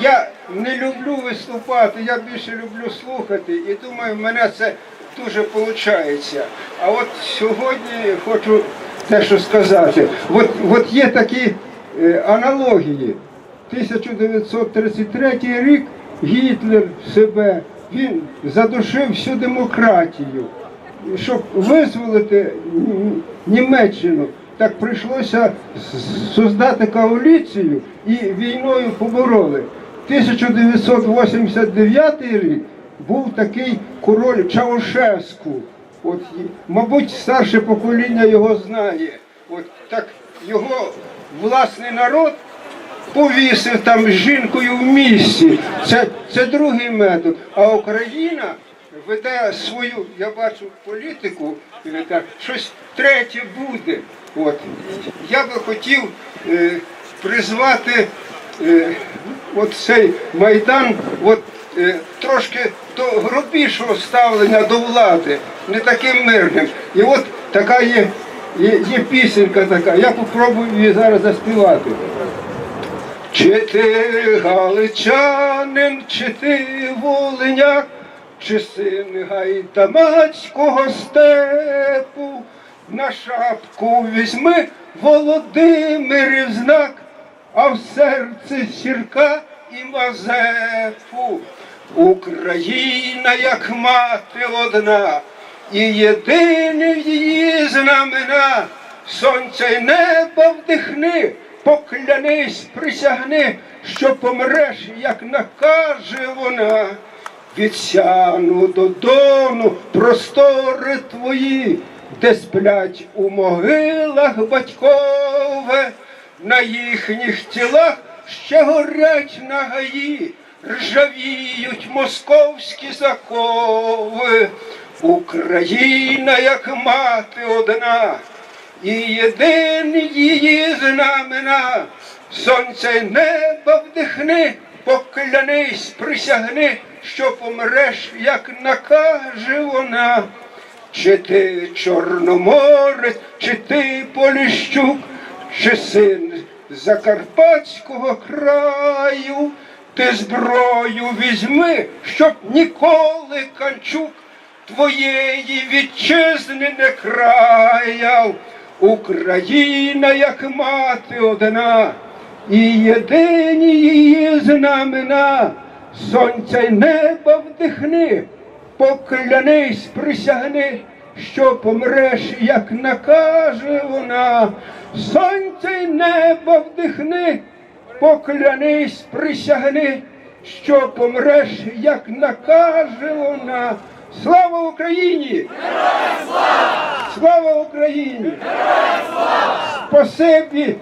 Я не люблю виступати, я більше люблю слухати і думаю, в мене це дуже виходить. А от сьогодні хочу дещо сказати. От, от є такі е, аналогії. 1933 рік Гітлер себе він задушив всю демократію. Щоб визволити Німеччину, так прийшлося создати коаліцію і війною побороли. 1989 рік був такий король Чаушевську. От, мабуть, старше покоління його знає. От так його власний народ повісив там з жінкою в місті. Це, це другий метод. А Україна веде свою, я бачу, політику, так, щось третє буде. От. Я би хотів е, призвати е, от цей майдан от, е, трошки до грубішого ставлення до влади, не таким мирним. І от така є, є, є пісенька така, я попробую її зараз заспівати. Чи ти галичанин, чи ти волиняк, чи син гайдамацького степу, на шапку візьми Володимирів знак, а в серці сірка і Мазепу. Україна, як мати одна, і єдине в її знамена, сонця й неба вдихни, поклянись, присягни, що помреш, як накаже вона. Від сяну до дону простори твої, де сплять у могилах батькове, на їхніх тілах ще горять нагаї, ржавіють московські закови. Україна, як мати одна, і єдині її знамена, сонця й неба вдихни, поклянись, присягни, що помреш, як накаже вона. Чи ти Чорноморець, чи ти Поліщук, чи син Закарпатського краю, ти зброю візьми, щоб ніколи канчук твоєї вітчизни не краяв. Україна, як мати одна, і єдині її знамена, сонця й неба вдихни, поклянись, присягни, що помреш, як накаже вона, сонця й неба вдихни, поклянись, присягни, що помреш, як накаже вона. Слава Україні! Слава Україні! Спасибі